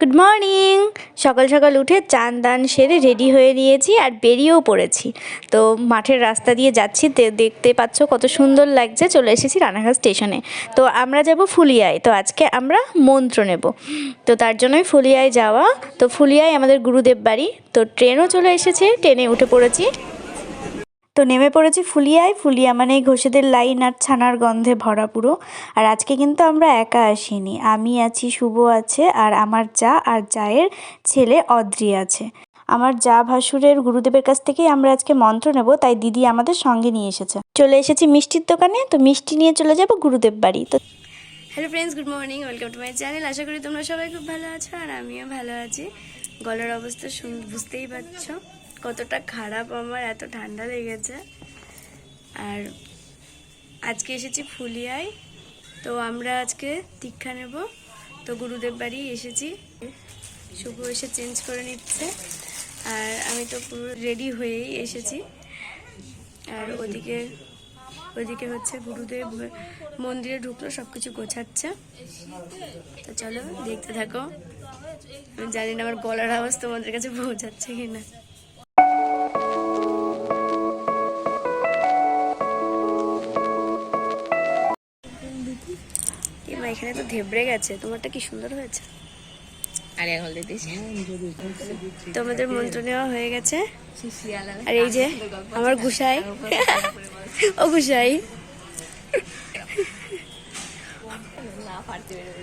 Good morning সকাল সকাল উঠে চান দান সেরে রেডি হয়ে নিয়েছি আর বেরিয়েও পড়েছি। তো মাঠের রাস্তা দিয়ে যাচ্ছি দেখতে পাচ্ছ কত সুন্দর লাগছে, চলে এসেছি রানাঘাট স্টেশনে। তো আমরা যাব ফুলিয়ায়, তো আজকে আমরা মন্ত্র নেব। তো তার জন্যই ফুলিয়ায় যাওয়া। তো ফুলিয়ায় আমাদের গুরুদেব বাড়ি, তো ট্রেনও চলে এসেছে, ট্রেনে উঠে পড়েছি। তো নেমে পড়েছি ফুলিয়ায়। ফুলিয়া মানে এই ঘোষেদের লাইন আর ছানার গন্ধে ভরা পুরো। আর আজকে কিন্তু আমরা একা আসিনি। আমি আছি, শুভ আছে, আর আমার যা আর জায়ের ছেলে অদ্রি আছে। আমার যা ভাসুরের গুরুদেবের কাছ থেকেই আমরা আজকে মন্ত্র নেব, তাই দিদি আমাদের সঙ্গে নিয়ে এসেছে। চলে এসেছি মিষ্টির দোকানে, তো মিষ্টি নিয়ে চলে যাব গুরুদেব বাড়ি। তো hello friends good morning welcome to my channel আশা করি তোমরা সবাই খুব ভালো আছো, আর আমিও ভালো আছি। গলার অবস্থা শুন বুঝতেই পারছ। কতটা খারাপ আমার, এত ঠান্ডা লেগেছে। আর আজকে এসেছি ফুলিয়ায়, তো আমরা আজকে দীক্ষা নেব। তো গুরুদেব বাড়ি এসেছি। শুভ এসে চেঞ্জ করে নিচ্ছে। আর আমি তো পুরো রেডি হয়েই এসেছি। আর ওদিকে ওইদিকে হচ্ছে গুরুদেব, মন্দিরে ঢুকলো সব কিছু গোছাচ্ছে। তো চলো দেখতে থাকো। আমি জানি না আমার গলার আওয়াজ তোমাদের কাছে পৌঁছাচ্ছে কিনা। এখানে তো ধেবড়ে গেছে তোমারটা কি সুন্দর হয়েছে? আরে তোমাদের মন্ত্র নেওয়া হয়ে গেছে। আর এই যে আমার গুসাই। ও গুসাই।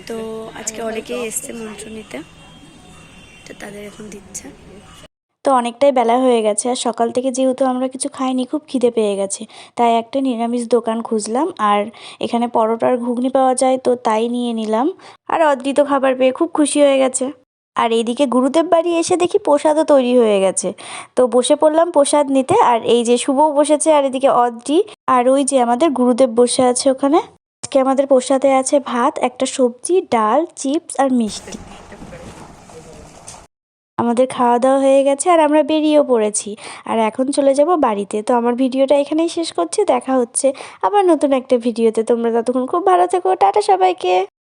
তো আজকে অনেকেই এসছে মন্ত্র নিতে। তো তাদের এখন দিচ্ছে। তো অনেকটাই বেলা হয়ে গেছে আর সকাল থেকে যেহেতু আমরা কিছু খাইনি, খুব খিদে পেয়ে গেছে। তাই একটা নিরামিষ দোকান খুঁজলাম আর এখানে পরোটার ঘুগনি পাওয়া যায়, তো তাই নিয়ে নিলাম। আর অদ্রিত খাবার পেয়ে খুব খুশি হয়ে গেছে। আর এইদিকে গুরুদেব বাড়ি এসে দেখি প্রসাদও তৈরি হয়ে গেছে। তো বসে পড়লাম প্রসাদ নিতে আর এই যে শুভও বসেছে আর এদিকে অদ্রি আর ওই যে আমাদের গুরুদেব বসে আছে ওখানে। আজকে আমাদের প্রসাদে আছে ভাত, একটা সবজি, ডাল, চিপস আর মিষ্টি। আমাদের খাওয়া দাওয়া হয়ে গেছে আর আমরা বেরিয়েও পড়েছি। আর এখন চলে যাব বাড়িতে। তো আমার ভিডিওটা এখানেই শেষ করছি। দেখা হচ্ছে আবার নতুন একটা ভিডিওতে। তোমরা ততক্ষণ খুব ভালো থেকো। টাটা সবাইকে।